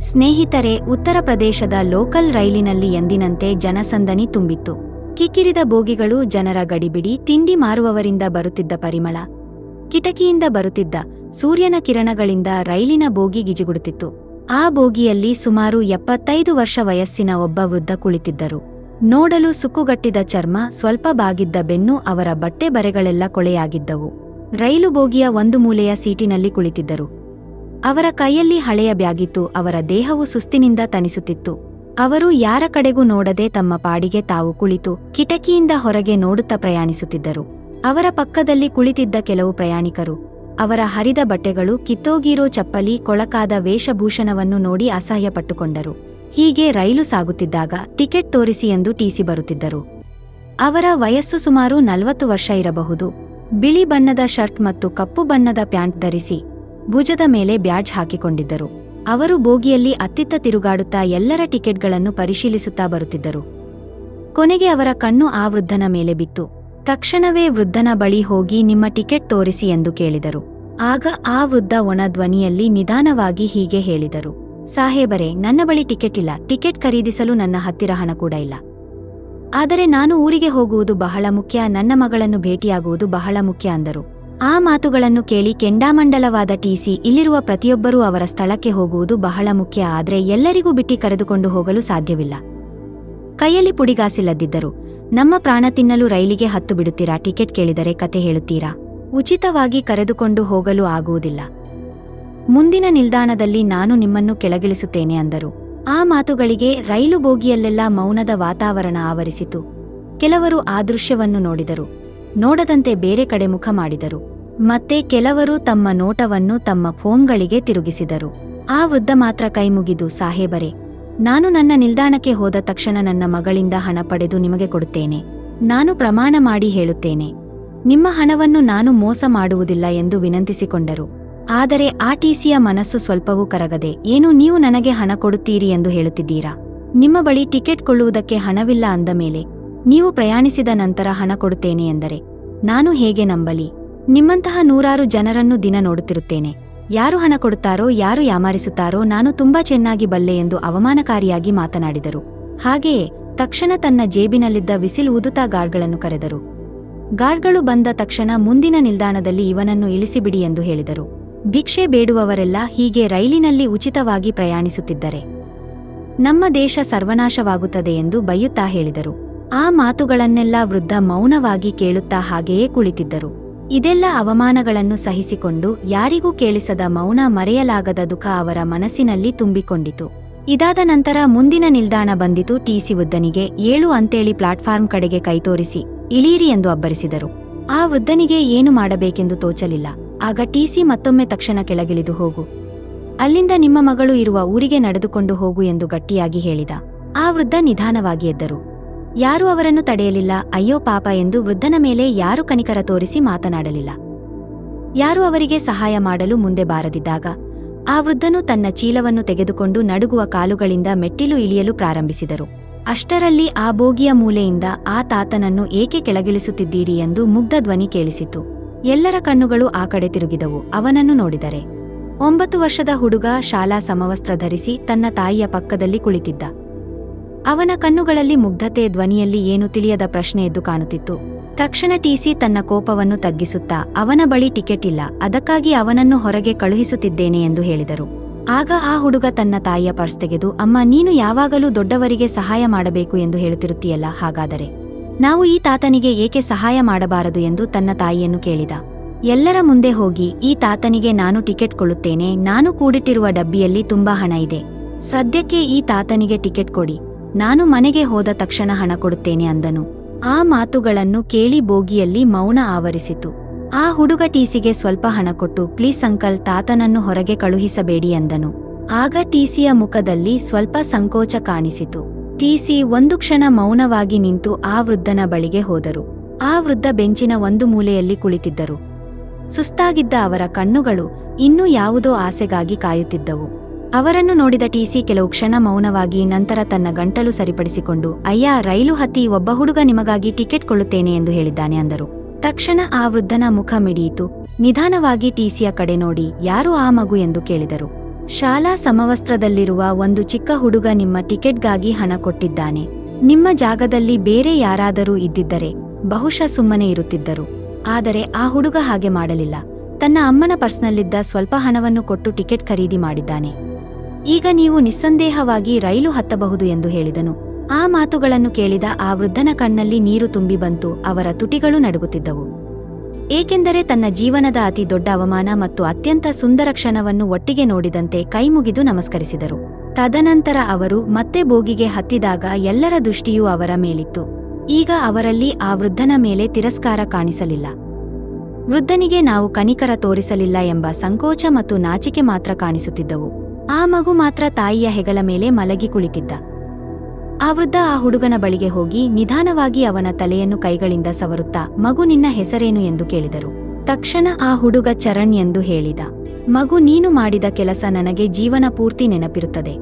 ಸ್ನೇಹಿತರೆ, ಉತ್ತರ ಪ್ರದೇಶದ ಲೋಕಲ್ ರೈಲಿನಲ್ಲಿ ಎಂದಿನಂತೆ ಜನಸಂದಣಿ ತುಂಬಿತ್ತು. ಕಿಕ್ಕಿರಿದ ಬೋಗಿಗಳು ಜನರ ಗಡಿಬಿಡಿ, ತಿಂಡಿ ಮಾರುವವರಿಂದ ಬರುತ್ತಿದ್ದ ಪರಿಮಳ. ಕಿಟಕಿಯಿಂದ ಬರುತ್ತಿದ್ದ ಸೂರ್ಯನ ಕಿರಣಗಳಿಂದ ರೈಲಿನ ಬೋಗಿ ಗಿಜಿಗುಡುತ್ತಿತ್ತು. ಆ ಬೋಗಿಯಲ್ಲಿ ಸುಮಾರು ಎಪ್ಪತ್ತೈದು ವರ್ಷ ವಯಸ್ಸಿನ ಒಬ್ಬ ವೃದ್ಧ ಕುಳಿತಿದ್ದರು. ನೋಡಲು ಸುಕ್ಕುಗಟ್ಟಿದ ಚರ್ಮ, ಸ್ವಲ್ಪ ಬಾಗಿದ್ದ ಬೆನ್ನು, ಅವರ ಬಟ್ಟೆ ಬರೆಗಳೆಲ್ಲ ಕೊಳೆಯಾಗಿದ್ದವು. ರೈಲು ಬೋಗಿಯ ಒಂದು ಮೂಲೆಯ ಸೀಟಿನಲ್ಲಿ ಕುಳಿತಿದ್ದರು. ಅವರ ಕೈಯಲ್ಲಿ ಹಳೆಯ ಬ್ಯಾಗಿತ್ತು, ಅವರ ದೇಹವು ಸುಸ್ತಿನಿಂದ ತಣಿಸುತ್ತಿತ್ತು. ಅವರು ಯಾರ ಕಡೆಗೂ ನೋಡದೆ ತಮ್ಮ ಪಾಡಿಗೆ ತಾವು ಕುಳಿತು ಕಿಟಕಿಯಿಂದ ಹೊರಗೆ ನೋಡುತ್ತಾ ಪ್ರಯಾಣಿಸುತ್ತಿದ್ದರು. ಅವರ ಪಕ್ಕದಲ್ಲಿ ಕುಳಿತಿದ್ದ ಕೆಲವು ಪ್ರಯಾಣಿಕರು, ಅವರ ಹರಿದ ಬಟ್ಟೆಗಳು, ಕಿತ್ತೋಗಿರೋ ಚಪ್ಪಲಿ, ಕೊಳಕಾದ ವೇಷಭೂಷಣವನ್ನು ನೋಡಿ ಅಸಹ್ಯಪಟ್ಟುಕೊಂಡರು. ಹೀಗೆ ರೈಲು ಸಾಗುತ್ತಿದ್ದಾಗ ಟಿಕೆಟ್ ತೋರಿಸಿ ಎಂದು ಟೀಸಿ ಬರುತ್ತಿದ್ದರು. ಅವರ ವಯಸ್ಸು ಸುಮಾರು ನಲವತ್ತು ವರ್ಷ ಇರಬಹುದು. ಬಿಳಿ ಬಣ್ಣದ ಶರ್ಟ್ ಮತ್ತು ಕಪ್ಪು ಬಣ್ಣದ ಪ್ಯಾಂಟ್ ಧರಿಸಿ ಭುಜದ ಮೇಲೆ ಬ್ಯಾಡ್ಜ್ ಹಾಕಿಕೊಂಡಿದ್ದರು. ಅವರು ಬೋಗಿಯಲ್ಲಿ ಅತ್ತಿತ್ತ ತಿರುಗಾಡುತ್ತಾ ಎಲ್ಲರ ಟಿಕೆಟ್ಗಳನ್ನು ಪರಿಶೀಲಿಸುತ್ತಾ ಬರುತ್ತಿದ್ದರು. ಕೊನೆಗೆ ಅವರ ಕಣ್ಣು ಆ ವೃದ್ಧನ ಮೇಲೆ ಬಿತ್ತು. ತಕ್ಷಣವೇ ವೃದ್ಧನ ಬಳಿ ಹೋಗಿ, ನಿಮ್ಮ ಟಿಕೆಟ್ ತೋರಿಸಿ ಎಂದು ಕೇಳಿದರು. ಆಗ ಆ ವೃದ್ಧ ಒಣ ಧ್ವನಿಯಲ್ಲಿ ನಿಧಾನವಾಗಿ ಹೀಗೆ ಹೇಳಿದರು. ಸಾಹೇಬರೇ, ನನ್ನ ಬಳಿ ಟಿಕೆಟ್ ಇಲ್ಲ. ಟಿಕೆಟ್ ಖರೀದಿಸಲು ನನ್ನ ಹತ್ತಿರ ಹಣ ಕೂಡ ಇಲ್ಲ. ಆದರೆ ನಾನು ಊರಿಗೆ ಹೋಗುವುದು ಬಹಳ ಮುಖ್ಯ. ನನ್ನ ಮಗಳನ್ನು ಭೇಟಿಯಾಗುವುದು ಬಹಳ ಮುಖ್ಯ ಅಂದರು. ಆ ಮಾತುಗಳನ್ನು ಕೇಳಿ ಕೆಂಡಾಮಂಡಲವಾದ ಟಿಸಿ ಇಲ್ಲಿರುವ ಪ್ರತಿಯೊಬ್ಬರೂ ಅವರ ಸ್ಥಳಕ್ಕೆ ಹೋಗುವುದು ಬಹಳ ಮುಖ್ಯ, ಆದರೆ ಎಲ್ಲರಿಗೂ ಬಿಟ್ಟಿ ಕರೆದುಕೊಂಡು ಹೋಗಲು ಸಾಧ್ಯವಿಲ್ಲ. ಕೈಯಲ್ಲಿ ಪುಡಿಗಾಸಿಲ್ಲದಿದ್ದರು, ನಮ್ಮ ಪ್ರಾಣ ತಿನ್ನಲು ರೈಲಿಗೆ ಹತ್ತು ಬಿಡುತ್ತೀರಾ? ಟಿಕೆಟ್ ಕೇಳಿದರೆ ಕತೆ ಹೇಳುತ್ತೀರಾ? ಉಚಿತವಾಗಿ ಕರೆದುಕೊಂಡು ಹೋಗಲು ಆಗುವುದಿಲ್ಲ. ಮುಂದಿನ ನಿಲ್ದಾಣದಲ್ಲಿ ನಾನು ನಿಮ್ಮನ್ನು ಕೆಳಗಿಳಿಸುತ್ತೇನೆ ಅಂದರು. ಆ ಮಾತುಗಳಿಗೆ ರೈಲು ಬೋಗಿಯಲ್ಲೆಲ್ಲ ಮೌನದ ವಾತಾವರಣ ಆವರಿಸಿತು. ಕೆಲವರು ಆ ದೃಶ್ಯವನ್ನು ನೋಡಿದರು. ನೋಡದಂತೆ ಬೇರೆ ಕಡೆ ಮುಖ ಮಾಡಿದರು. ಮತ್ತೆ ಕೆಲವರು ತಮ್ಮ ನೋಟವನ್ನು ತಮ್ಮ ಫೋನ್ಗಳಿಗೆ ತಿರುಗಿಸಿದರು. ಆ ವೃದ್ಧ ಮಾತ್ರ ಕೈಮುಗಿದು ಸಾಹೇಬರೇ, ನಾನು ನನ್ನ ನಿಲ್ದಾಣಕ್ಕೆ ಹೋದ ತಕ್ಷಣ ನನ್ನ ಮಗಳಿಂದ ಹಣ ಪಡೆದು ನಿಮಗೆ ಕೊಡುತ್ತೇನೆ. ನಾನು ಪ್ರಮಾಣ ಮಾಡಿ ಹೇಳುತ್ತೇನೆ. ನಿಮ್ಮ ಹಣವನ್ನು ನಾನು ಮೋಸ ಮಾಡುವುದಿಲ್ಲ ಎಂದು ವಿನಂತಿಸಿಕೊಂಡರು. ಆದರೆ ಆ ಟಿಸಿಯ ಮನಸ್ಸು ಸ್ವಲ್ಪವೂ ಕರಗದೆ, ಏನು ನೀವು ನನಗೆ ಹಣ ಕೊಡುತ್ತೀರಿ ಎಂದು ಹೇಳುತ್ತಿದ್ದೀರಾ? ನಿಮ್ಮ ಬಳಿ ಟಿಕೆಟ್ ಕೊಳ್ಳುವುದಕ್ಕೆ ಹಣವಿಲ್ಲ ಅಂದ ಮೇಲೆ ನೀವು ಪ್ರಯಾಣಿಸಿದ ನಂತರ ಹಣ ಕೊಡುತ್ತೇನೆ ಎಂದರೆ, ನಾನು ಹೇಗೆ ನಂಬಲಿ? ನಿಮ್ಮಂತಹ ನೂರಾರು ಜನರನ್ನು ದಿನ ನೋಡುತ್ತಿರುತ್ತೇನೆ. ಯಾರು ಹಣ ಕೊಡುತ್ತಾರೋ, ಯಾರು ಯಾಮಾರಿಸುತ್ತಾರೋ, ನಾನು ತುಂಬಾ ಚೆನ್ನಾಗಿ ಬಲ್ಲೆ ಎಂದು ಅವಮಾನಕಾರಿಯಾಗಿ ಮಾತನಾಡಿದರು. ಹಾಗೆಯೇ, ತಕ್ಷಣ ತನ್ನ ಜೇಬಿನಲ್ಲಿದ್ದ ವಿಸಿಲ್ ಊದುತಾ ಗಾರ್ಡ್ಗಳನ್ನು ಕರೆದರು. ಗಾರ್ಡ್ಗಳು ಬಂದ ತಕ್ಷಣ ಮುಂದಿನ ನಿಲ್ದಾಣದಲ್ಲಿ ಇವನನ್ನು ಇಳಿಸಿಬಿಡಿ ಎಂದು ಹೇಳಿದರು. ಭಿಕ್ಷೆ ಬೇಡುವವರೆಲ್ಲ ಹೀಗೆ ರೈಲಿನಲ್ಲಿ ಉಚಿತವಾಗಿ ಪ್ರಯಾಣಿಸುತ್ತಿದ್ದರೆ, ನಮ್ಮ ದೇಶ ಸರ್ವನಾಶವಾಗುತ್ತದೆ ಎಂದು ಬೈಯುತ್ತಾ ಹೇಳಿದರು. ಆ ಮಾತುಗಳನ್ನೆಲ್ಲ ವೃದ್ಧ ಮೌನವಾಗಿ ಕೇಳುತ್ತಾ ಹಾಗೆಯೇ ಕುಳಿತಿದ್ದರು. ಇದೆಲ್ಲ ಅವಮಾನಗಳನ್ನು ಸಹಿಸಿಕೊಂಡು ಯಾರಿಗೂ ಕೇಳಿಸದ ಮೌನ ಮರೆಯಲಾಗದ ದುಃಖ ಅವರ ಮನಸ್ಸಿನಲ್ಲಿ ತುಂಬಿಕೊಂಡಿತು. ಇದಾದ ನಂತರ ಮುಂದಿನ ನಿಲ್ದಾಣ ಬಂದಿತು ಟಿಸಿ ವೃದ್ಧನಿಗೆ. ಏಳು ಅಂತೇಳಿ ಪ್ಲಾಟ್ಫಾರ್ಮ್ ಕಡೆಗೆ ಕೈತೋರಿಸಿ ಇಳೀರಿ ಎಂದು ಅಬ್ಬರಿಸಿದರು. ಆ ವೃದ್ಧನಿಗೆ ಏನು ಮಾಡಬೇಕೆಂದು ತೋಚಲಿಲ್ಲ. ಆಗ ಟಿಸಿ ಮತ್ತೊಮ್ಮೆ ತಕ್ಷಣ ಕೆಳಗಿಳಿದು ಹೋಗು. ಅಲ್ಲಿಂದ ನಿಮ್ಮ ಮಗಳು ಇರುವ ಊರಿಗೆ ನಡೆದುಕೊಂಡು ಹೋಗು ಎಂದು ಗಟ್ಟಿಯಾಗಿ ಹೇಳಿದ. ಆ ವೃದ್ಧ ನಿಧಾನವಾಗಿ ಎದ್ದರು. ಯಾರೂ ಅವರನ್ನು ತಡೆಯಲಿಲ್ಲ. ಅಯ್ಯೋ ಪಾಪ ಎಂದು ವೃದ್ಧನ ಮೇಲೆ ಯಾರು ಕನಿಕರ ತೋರಿಸಿ ಮಾತನಾಡಲಿಲ್ಲ. ಯಾರು ಅವರಿಗೆ ಸಹಾಯ ಮಾಡಲು ಮುಂದೆ ಬಾರದಿದ್ದಾಗ, ಆ ವೃದ್ಧನು ತನ್ನ ಚೀಲವನ್ನು ತೆಗೆದುಕೊಂಡು ನಡುಗುವ ಕಾಲುಗಳಿಂದ ಮೆಟ್ಟಿಲು ಇಳಿಯಲು ಪ್ರಾರಂಭಿಸಿದರು. ಅಷ್ಟರಲ್ಲಿ ಆ ಬೋಗಿಯ ಮೂಲೆಯಿಂದ ಆ ತಾತನನ್ನು ಏಕೆ ಕೆಳಗಿಳಿಸುತ್ತಿದ್ದೀರಿ ಎಂದು ಮುಗ್ಧ ಧ್ವನಿ ಕೇಳಿಸಿತು. ಎಲ್ಲರ ಕಣ್ಣುಗಳು ಆ ಕಡೆ ತಿರುಗಿದವು. ಅವನನ್ನು ನೋಡಿದರೆ, ಒಂಬತ್ತು ವರ್ಷದ ಹುಡುಗ ಶಾಲಾ ಸಮವಸ್ತ್ರ ಧರಿಸಿ ತನ್ನ ತಾಯಿಯ ಪಕ್ಕದಲ್ಲಿ ಕುಳಿತಿದ್ದ. ಅವನ ಕಣ್ಣುಗಳಲ್ಲಿ ಮುಗ್ಧತೆ ಧ್ವನಿಯಲ್ಲಿ ಏನು ತಿಳಿಯದ ಪ್ರಶ್ನೆ ಎದ್ದು ಕಾಣುತ್ತಿತ್ತು. ತಕ್ಷಣ ಟಿಸಿ ತನ್ನ ಕೋಪವನ್ನು ತಗ್ಗಿಸುತ್ತಾ, ಅವನ ಬಳಿ ಟಿಕೆಟ್ ಇಲ್ಲ, ಅದಕ್ಕಾಗಿ ಅವನನ್ನು ಹೊರಗೆ ಕಳುಹಿಸುತ್ತಿದ್ದೇನೆ ಎಂದು ಹೇಳಿದರು. ಆಗ ಆ ಹುಡುಗ ತನ್ನ ತಾಯಿಯ ಪರ್ಸ್ ತೆಗೆದು, ಅಮ್ಮ, ನೀನು ಯಾವಾಗಲೂ ದೊಡ್ಡವರಿಗೆ ಸಹಾಯ ಮಾಡಬೇಕು ಎಂದು ಹೇಳುತ್ತಿರುತ್ತೀಯಲ್ಲ, ಹಾಗಾದರೆ? ನಾವು ಈ ತಾತನಿಗೆ ಏಕೆ ಸಹಾಯ ಮಾಡಬಾರದು ಎಂದು ತನ್ನ ತಾಯಿಯನ್ನು ಕೇಳಿದ. ಎಲ್ಲರ ಮುಂದೆ ಹೋಗಿ, ಈ ತಾತನಿಗೆ ನಾನು ಟಿಕೆಟ್ ಕೊಳ್ಳುತ್ತೇನೆ ನಾನು ಕೂಡಿಟ್ಟಿರುವ ಡಬ್ಬಿಯಲ್ಲಿ ತುಂಬಾ ಹಣ ಇದೆ. ಸದ್ಯಕ್ಕೆ ಈ ತಾತನಿಗೆ ಟಿಕೆಟ್ ಕೊಡಿ. ನಾನು ಮನೆಗೆ ಹೋದ ತಕ್ಷಣ ಹಣ ಕೊಡುತ್ತೇನೆ ಅಂದನು. ಆ ಮಾತುಗಳನ್ನು ಕೇಳಿ ಬೋಗಿಯಲ್ಲಿ ಮೌನ ಆವರಿಸಿತು. ಆ ಹುಡುಗ ಟೀಸಿಗೆ ಸ್ವಲ್ಪ ಹಣ ಕೊಟ್ಟು, ಪ್ಲೀಸ್ ಅಂಕಲ್, ತಾತನನ್ನು ಹೊರಗೆ ಕಳುಹಿಸಬೇಡಿ ಎಂದನು ಆಗ ಟೀಸಿಯ ಮುಖದಲ್ಲಿ ಸ್ವಲ್ಪ ಸಂಕೋಚ ಕಾಣಿಸಿತು. ಟಿಸಿ ಒಂದು ಕ್ಷಣ ಮೌನವಾಗಿ ನಿಂತು ಆ ವೃದ್ಧನ ಬಳಿಗೆ ಹೋದರು. ಆ ವೃದ್ಧ ಬೆಂಚಿನ ಒಂದು ಮೂಲೆಯಲ್ಲಿ ಕುಳಿತಿದ್ದರು. ಸುಸ್ತಾಗಿದ್ದ ಅವರ ಕಣ್ಣುಗಳು ಇನ್ನೂ ಯಾವುದೋ ಆಸೆಗಾಗಿ ಕಾಯುತ್ತಿದ್ದವು. ಅವರನ್ನು ನೋಡಿದ ಟಿಸಿ ಕೆಲವು ಕ್ಷಣ ಮೌನವಾಗಿ ನಂತರ ತನ್ನ ಗಂಟಲು ಸರಿಪಡಿಸಿಕೊಂಡು, ಅಯ್ಯ, ರೈಲು ಹತ್ತಿ, ಒಬ್ಬ ಹುಡುಗ ನಿಮಗಾಗಿ ಟಿಕೆಟ್ ಕೊಳ್ಳುತ್ತೇನೆ ಎಂದು ಹೇಳಿದ್ದಾನೆ ಅಂದರು. ತಕ್ಷಣ ಆ ವೃದ್ಧನ ಮುಖ ಮಿಡಿಯಿತು. ನಿಧಾನವಾಗಿ ಟಿಸಿಯ ಕಡೆ ನೋಡಿ, ಯಾರು ಆ ಮಗು? ಎಂದು ಕೇಳಿದರು. ಶಾಲಾ ಸಮವಸ್ತ್ರದಲ್ಲಿರುವ ಒಂದು ಚಿಕ್ಕ ಹುಡುಗ ನಿಮ್ಮ ಟಿಕೆಟ್ಗಾಗಿ ಹಣ ಕೊಟ್ಟಿದ್ದಾನೆ. ನಿಮ್ಮ ಜಾಗದಲ್ಲಿ ಬೇರೆ ಯಾರಾದರೂ ಇದ್ದಿದ್ದರೆ ಬಹುಶಃ ಸುಮ್ಮನೆ ಇರುತ್ತಿದ್ದರು. ಆದರೆ ಆ ಹುಡುಗ ಹಾಗೆ ಮಾಡಲಿಲ್ಲ. ತನ್ನ ಅಮ್ಮನ ಪರ್ಸ್ನಲ್ಲಿದ್ದ ಸ್ವಲ್ಪ ಹಣವನ್ನು ಕೊಟ್ಟು ಟಿಕೆಟ್ ಖರೀದಿ ಮಾಡಿದ್ದಾನೆ. ಈಗ ನೀವು ನಿಸ್ಸಂದೇಹವಾಗಿ ರೈಲು ಹತ್ತಬಹುದು ಎಂದು ಹೇಳಿದನು. ಆ ಮಾತುಗಳನ್ನು ಕೇಳಿದ ಆ ವೃದ್ಧನ ಕಣ್ಣಲ್ಲಿ ನೀರು ತುಂಬಿ ಬಂತು, ಅವರ ತುಟಿಗಳು ನಡುಗುತ್ತಿದ್ದವು. ಏಕೆಂದರೆ ತನ್ನ ಜೀವನದ ಅತಿ ದೊಡ್ಡ ಅವಮಾನ ಮತ್ತು ಅತ್ಯಂತ ಸುಂದರ ಕ್ಷಣವನ್ನು ಒಟ್ಟಿಗೆ ನೋಡಿದಂತೆ ಕೈಮುಗಿದು ನಮಸ್ಕರಿಸಿದರು. ತದನಂತರ ಅವರು ಮತ್ತೆ ಬೋಗಿಗೆ ಹತ್ತಿದಾಗ ಎಲ್ಲರ ದೃಷ್ಟಿಯೂ ಅವರ ಮೇಲಿತ್ತು. ಈಗ ಅವರಲ್ಲಿ ಆ ವೃದ್ಧನ ಮೇಲೆ ತಿರಸ್ಕಾರ ಕಾಣಿಸಲಿಲ್ಲ. ವೃದ್ಧನಿಗೆ ನಾವು ಕನಿಕರ ತೋರಿಸಲಿಲ್ಲ ಎಂಬ ಸಂಕೋಚ ಮತ್ತು ನಾಚಿಕೆ ಮಾತ್ರ ಕಾಣಿಸುತ್ತಿದ್ದವು. ಆ ಮಗು ಮಾತ್ರ ತಾಯಿಯ ಹೆಗಲ ಮೇಲೆ ಮಲಗಿ ಕುಳಿತಿದ್ದ. ಆ ವೃದ್ಧ ಆ ಹುಡುಗನ ಬಳಿಗೆ ಹೋಗಿ ನಿಧಾನವಾಗಿ ಅವನ ತಲೆಯನ್ನು ಕೈಗಳಿಂದ ಸವರುತ್ತಾ, ಮಗು, ನಿನ್ನ ಹೆಸರೇನು? ಎಂದು ಕೇಳಿದರು. ತಕ್ಷಣ ಆ ಹುಡುಗ ಚರಣ್ ಎಂದು ಹೇಳಿದ. ಮಗು, ನೀನು ಮಾಡಿದ ಕೆಲಸ ನನಗೆ ಜೀವನ ಪೂರ್ತಿ ನೆನಪಿರುತ್ತದೆ.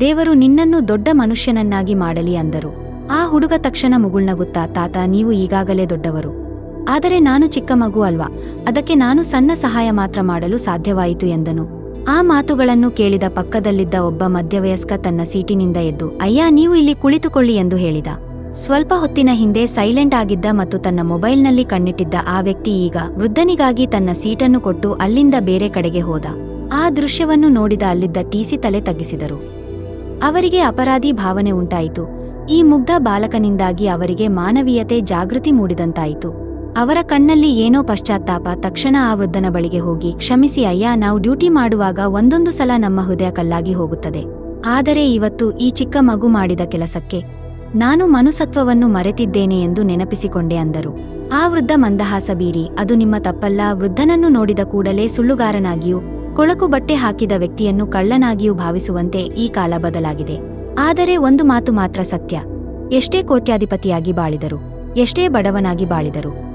ದೇವರು ನಿನ್ನನ್ನು ದೊಡ್ಡ ಮನುಷ್ಯನನ್ನಾಗಿ ಮಾಡಲಿ ಅಂದರು. ಆ ಹುಡುಗ ತಕ್ಷಣ ಮುಗುಳ್ನಗುತ್ತಾ, ತಾತ, ನೀವು ಈಗಾಗಲೇ ದೊಡ್ಡವರು. ಆದರೆ ನಾನು ಚಿಕ್ಕ ಮಗು ಅಲ್ವಾ? ಅದಕ್ಕೆ ನಾನು ಸಣ್ಣ ಸಹಾಯ ಮಾತ್ರ ಮಾಡಲು ಸಾಧ್ಯವಾಯಿತು ಎಂದನು. ಆ ಮಾತುಗಳನ್ನು ಕೇಳಿದ ಪಕ್ಕದಲ್ಲಿದ್ದ ಒಬ್ಬ ಮಧ್ಯವಯಸ್ಕ ತನ್ನ ಸೀಟಿನಿಂದ ಎದ್ದು, ಅಯ್ಯ, ನೀವು ಇಲ್ಲಿ ಕುಳಿತುಕೊಳ್ಳಿ ಎಂದು ಹೇಳಿದ. ಸ್ವಲ್ಪ ಹೊತ್ತಿನ ಹಿಂದೆ ಸೈಲೆಂಟ್ ಆಗಿದ್ದ ಮತ್ತು ತನ್ನ ಮೊಬೈಲ್ನಲ್ಲಿ ಕಣ್ಣಿಟ್ಟಿದ್ದ ಆ ವ್ಯಕ್ತಿ ಈಗ ವೃದ್ಧನಿಗಾಗಿ ತನ್ನ ಸೀಟನ್ನು ಕೊಟ್ಟು ಅಲ್ಲಿಂದ ಬೇರೆ ಕಡೆಗೆ ಹೋದ. ಆ ದೃಶ್ಯವನ್ನು ನೋಡಿದ ಅಲ್ಲಿದ್ದ ಟಿಸಿ ತಲೆ ತಗ್ಗಿಸಿದರು. ಅವರಿಗೆ ಅಪರಾಧಿ ಭಾವನೆ ಉಂಟಾಯಿತು. ಈ ಮುಗ್ಧ ಬಾಲಕನಿಂದಾಗಿ ಅವರಿಗೆ ಮಾನವೀಯತೆ ಜಾಗೃತಿ ಮೂಡಿದಂತಾಯಿತು. ಅವರ ಕಣ್ಣಲ್ಲಿ ಏನೋ ಪಶ್ಚಾತ್ತಾಪ, ತಕ್ಷಣ ಆ ವೃದ್ಧನ ಬಳಿಗೆ ಹೋಗಿ, ಕ್ಷಮಿಸಿ ಅಯ್ಯ, ನಾವು ಡ್ಯೂಟಿ ಮಾಡುವಾಗ ಒಂದೊಂದು ಸಲ ನಮ್ಮ ಹೃದಯ ಕಲ್ಲಾಗಿ ಹೋಗುತ್ತದೆ. ಆದರೆ ಇವತ್ತು ಈ ಚಿಕ್ಕ ಮಗು ಮಾಡಿದ ಕೆಲಸಕ್ಕೆ ನಾನು ಮನುಸತ್ವವನ್ನು ಮರೆತಿದ್ದೇನೆ ಎಂದು ನೆನಪಿಸಿಕೊಂಡೆ, ಅಂದರು. ಆ ವೃದ್ಧ ಮಂದಹಾಸ ಬೀರಿ, ಅದು ನಿಮ್ಮ ತಪ್ಪಲ್ಲ, ವೃದ್ಧನನ್ನು ನೋಡಿದ ಕೂಡಲೇ ಸುಳ್ಳುಗಾರನಾಗಿಯೂ, ಕೊಳಕು ಬಟ್ಟೆ ಹಾಕಿದ ವ್ಯಕ್ತಿಯನ್ನು ಕಳ್ಳನಾಗಿಯೂ ಭಾವಿಸುವಂತೆ ಈ ಕಾಲ ಬದಲಾಗಿದೆ. ಆದರೆ ಒಂದು ಮಾತು ಮಾತ್ರ ಸತ್ಯ. ಎಷ್ಟೇ ಕೋಟ್ಯಾಧಿಪತಿಯಾಗಿ ಬಾಳಿದರು, ಎಷ್ಟೇ ಬಡವನಾಗಿ ಬಾಳಿದರು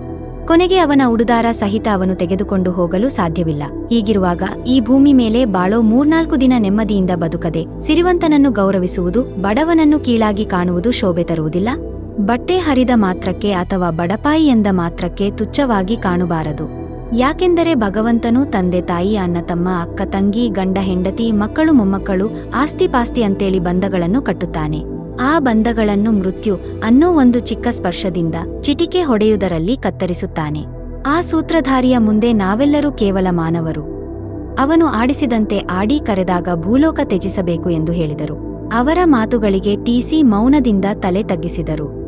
ಕೊನೆಗೆ ಅವನ ಉಡುದಾರ ಸಹಿತ ಅವನು ತೆಗೆದುಕೊಂಡು ಹೋಗಲು ಸಾಧ್ಯವಿಲ್ಲ. ಹೀಗಿರುವಾಗ ಈ ಭೂಮಿ ಮೇಲೆ ಬಾಳೋ ಮೂರ್ನಾಲ್ಕು ದಿನ ನೆಮ್ಮದಿಯಿಂದ ಬದುಕದೆ ಸಿರಿವಂತನನ್ನು ಗೌರವಿಸುವುದು, ಬಡವನನ್ನು ಕೀಳಾಗಿ ಕಾಣುವುದು ಶೋಭೆ ತರುವುದಿಲ್ಲ. ಬಟ್ಟೆ ಹರಿದ ಮಾತ್ರಕ್ಕೆ ಅಥವಾ ಬಡಪಾಯಿ ಎಂದ ಮಾತ್ರಕ್ಕೆ ತುಚ್ಛವಾಗಿ ಕಾಣಬಾರದು. ಯಾಕೆಂದರೆ ಭಗವಂತನು ತಂದೆ, ತಾಯಿ, ಅಣ್ಣ, ತಮ್ಮ, ಅಕ್ಕ, ತಂಗಿ, ಗಂಡ, ಹೆಂಡತಿ, ಮಕ್ಕಳು, ಮೊಮ್ಮಕ್ಕಳು ಆಸ್ತಿ ಪಾಸ್ತಿ ಅಂತೇಳಿ ಬಂಧಗಳನ್ನು ಕಟ್ಟುತ್ತಾನೆ. ಆ ಬಂಧಗಳನ್ನು ಮೃತ್ಯು ಅನ್ನೋ ಒಂದು ಚಿಕ್ಕ ಸ್ಪರ್ಶದಿಂದ ಚಿಟಿಕೆ ಹೊಡೆಯುವುದರಲ್ಲಿ ಕತ್ತರಿಸುತ್ತಾನೆ. ಆ ಸೂತ್ರಧಾರಿಯ ಮುಂದೆ ನಾವೆಲ್ಲರೂ ಕೇವಲ ಮಾನವರು. ಅವನು ಆಡಿಸಿದಂತೆ ಆಡಿ ಕರೆದಾಗ ಭೂಲೋಕ ತ್ಯಜಿಸಬೇಕು ಎಂದು ಹೇಳಿದರು. ಅವರ ಮಾತುಗಳಿಗೆ ಟಿಸಿ ಮೌನದಿಂದ ತಲೆ ತಗ್ಗಿಸಿದರು.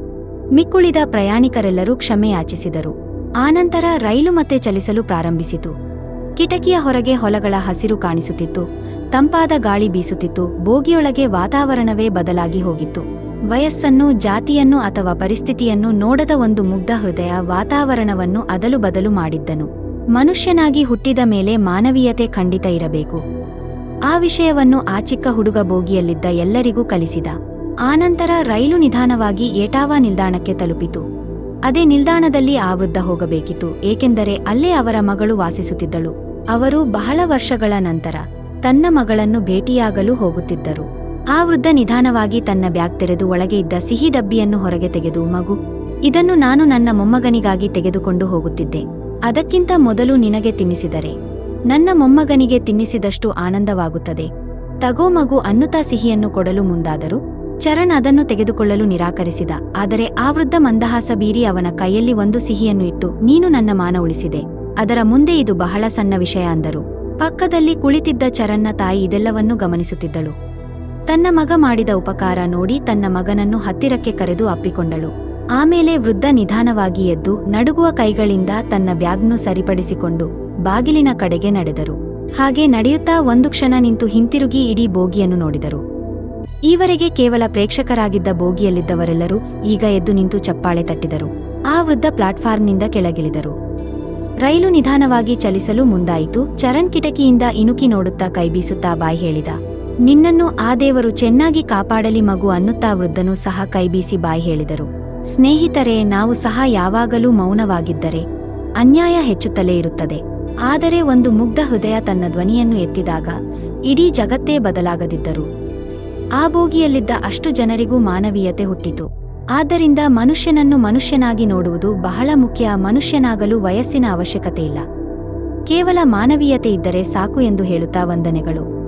ಮಿಕ್ಕುಳಿದ ಪ್ರಯಾಣಿಕರೆಲ್ಲರೂ ಕ್ಷಮೆಯಾಚಿಸಿದರು ಆನಂತರ ರೈಲು ಮತ್ತೆ ಚಲಿಸಲು ಪ್ರಾರಂಭಿಸಿತು. ಕಿಟಕಿಯ ಹೊರಗೆ ಹೊಲಗಳ ಹಸಿರು ಕಾಣಿಸುತ್ತಿತ್ತು. ತಂಪಾದ ಗಾಳಿ ಬೀಸುತ್ತಿತ್ತು. ಬೋಗಿಯೊಳಗೆ ವಾತಾವರಣವೇ ಬದಲಾಗಿ ಹೋಗಿತ್ತು. ವಯಸ್ಸನ್ನು, ಜಾತಿಯನ್ನು ಅಥವಾ ಪರಿಸ್ಥಿತಿಯನ್ನು ನೋಡದ ಒಂದು ಮುಗ್ಧ ಹೃದಯ ವಾತಾವರಣವನ್ನು ಅದಲು ಬದಲು ಮಾಡಿದ್ದನು. ಮನುಷ್ಯನಾಗಿ ಹುಟ್ಟಿದ ಮೇಲೆ ಮಾನವೀಯತೆ ಖಂಡಿತ ಇರಬೇಕು. ಆ ವಿಷಯವನ್ನು ಆ ಚಿಕ್ಕ ಹುಡುಗ ಬೋಗಿಯಲ್ಲಿದ್ದ ಎಲ್ಲರಿಗೂ ಕಲಿಸಿದ. ಆನಂತರ ರೈಲು ನಿಧಾನವಾಗಿ ಏಟಾವಾ ನಿಲ್ದಾಣಕ್ಕೆ ತಲುಪಿತು. ಅದೇ ನಿಲ್ದಾಣದಲ್ಲಿ ಆ ವೃದ್ಧ ಹೋಗಬೇಕಿತ್ತು, ಏಕೆಂದರೆ ಅಲ್ಲೇ ಅವರ ಮಗಳು ವಾಸಿಸುತ್ತಿದ್ದಳು. ಅವರು ಬಹಳ ವರ್ಷಗಳ ನಂತರ ತನ್ನ ಮಗಳನ್ನು ಭೇಟಿಯಾಗಲು ಹೋಗುತ್ತಿದ್ದರು. ಆ ವೃದ್ಧ ನಿಧಾನವಾಗಿ ತನ್ನ ಬ್ಯಾಗ್ ತೆರೆದು ಒಳಗೆ ಇದ್ದ ಸಿಹಿ ಡಬ್ಬಿಯನ್ನು ಹೊರಗೆ ತೆಗೆದು, ಮಗು, ಇದನ್ನು ನಾನು ನನ್ನ ಮೊಮ್ಮಗನಿಗಾಗಿ ತೆಗೆದುಕೊಂಡು ಹೋಗುತ್ತಿದ್ದೆ. ಅದಕ್ಕಿಂತ ಮೊದಲು ನಿನಗೆ ತಿನ್ನಿಸಿದರೆ. ನನ್ನ ಮೊಮ್ಮಗನಿಗೆ ತಿನ್ನಿಸಿದಷ್ಟು ಆನಂದವಾಗುತ್ತದೆ. ತಗೋ ಮಗು ಅನ್ನುತ್ತಾ ಸಿಹಿಯನ್ನು ಕೊಡಲು ಮುಂದಾದರು. ಚರಣ್ ಅದನ್ನು ತೆಗೆದುಕೊಳ್ಳಲು ನಿರಾಕರಿಸಿದ. ಆದರೆ ಆ ವೃದ್ಧ ಮಂದಹಾಸ ಬೀರಿ ಅವನ ಕೈಯಲ್ಲಿ ಒಂದು ಸಿಹಿಯನ್ನು ಇಟ್ಟು, ನೀನು ನನ್ನ ಮಾನ ಉಳಿಸಿದೆ. ಅದರ ಮುಂದೆ ಇದು ಬಹಳ ಸಣ್ಣ ವಿಷಯ ಅಂದರು. ಪಕ್ಕದಲ್ಲಿ ಕುಳಿತಿದ್ದ ಚರಣ್ನ ತಾಯಿ ಇದೆಲ್ಲವನ್ನೂ ಗಮನಿಸುತ್ತಿದ್ದಳು. ತನ್ನ ಮಗ ಮಾಡಿದ ಉಪಕಾರ ನೋಡಿ ತನ್ನ ಮಗನನ್ನು ಹತ್ತಿರಕ್ಕೆ ಕರೆದು ಅಪ್ಪಿಕೊಂಡಳು. ಆಮೇಲೆ ವೃದ್ಧ ನಿಧಾನವಾಗಿ ಎದ್ದು ನಡುಗುವ ಕೈಗಳಿಂದ ತನ್ನ ಬ್ಯಾಗ್ನು ಸರಿಪಡಿಸಿಕೊಂಡು ಬಾಗಿಲಿನ ಕಡೆಗೆ ನಡೆದರು. ಹಾಗೆ ನಡೆಯುತ್ತಾ ಒಂದು ಕ್ಷಣ ನಿಂತು ಹಿಂತಿರುಗಿ ಇಡೀ ಬೋಗಿಯನ್ನು ನೋಡಿದರು. ಈವರೆಗೆ ಕೇವಲ ಪ್ರೇಕ್ಷಕರಾಗಿದ್ದ ಬೋಗಿಯಲ್ಲಿದ್ದವರೆಲ್ಲರೂ ಈಗ ಎದ್ದು ನಿಂತು ಚಪ್ಪಾಳೆ ತಟ್ಟಿದರು. ಆ ವೃದ್ಧ ಪ್ಲಾಟ್ಫಾರ್ಮ್ನಿಂದ ಕೆಳಗಿಳಿದರು. ರೈಲು ನಿಧಾನವಾಗಿ ಚಲಿಸಲು ಮುಂದಾಯಿತು. ಚರಣ್ ಕಿಟಕಿಯಿಂದ ಇಣುಕಿ ನೋಡುತ್ತಾ ಕೈಬೀಸುತ್ತಾ ಬಾಯ್ ಹೇಳಿದ, ನಿನ್ನನ್ನು ಆ ದೇವರು ಚೆನ್ನಾಗಿ ಕಾಪಾಡಲಿ ಮಗು ಅನ್ನುತ್ತಾ ವೃದ್ಧನು ಸಹ ಕೈಬೀಸಿ ಬಾಯ್ ಹೇಳಿದರು. ಸ್ನೇಹಿತರೇ, ನಾವು ಸಹ ಯಾವಾಗಲೂ ಮೌನವಾಗಿದ್ದರೆ ಅನ್ಯಾಯ ಹೆಚ್ಚುತ್ತಲೇ ಇರುತ್ತದೆ. ಆದರೆ ಒಂದು ಮುಗ್ಧ ಹೃದಯ ತನ್ನ ಧ್ವನಿಯನ್ನು ಎತ್ತಿದಾಗ ಇಡೀ ಜಗತ್ತೇ ಬದಲಾಗದಿದ್ದರು. ಆ ಬೋಗಿಯಲ್ಲಿದ್ದ ಅಷ್ಟು ಜನರಿಗೂ ಮಾನವೀಯತೆ ಹುಟ್ಟಿತು. ಆದ್ದರಿಂದ ಮನುಷ್ಯನನ್ನು ಮನುಷ್ಯನಾಗಿ ನೋಡುವುದು ಬಹಳ ಮುಖ್ಯ. ಮನುಷ್ಯನಾಗಲು ವಯಸ್ಸಿನ ಅವಶ್ಯಕತೆಯಿಲ್ಲ ಕೇವಲ ಮಾನವೀಯತೆ ಇದ್ದರೆ ಸಾಕು ಎಂದು ಹೇಳುತ್ತಾ ವಂದನೆಗಳು.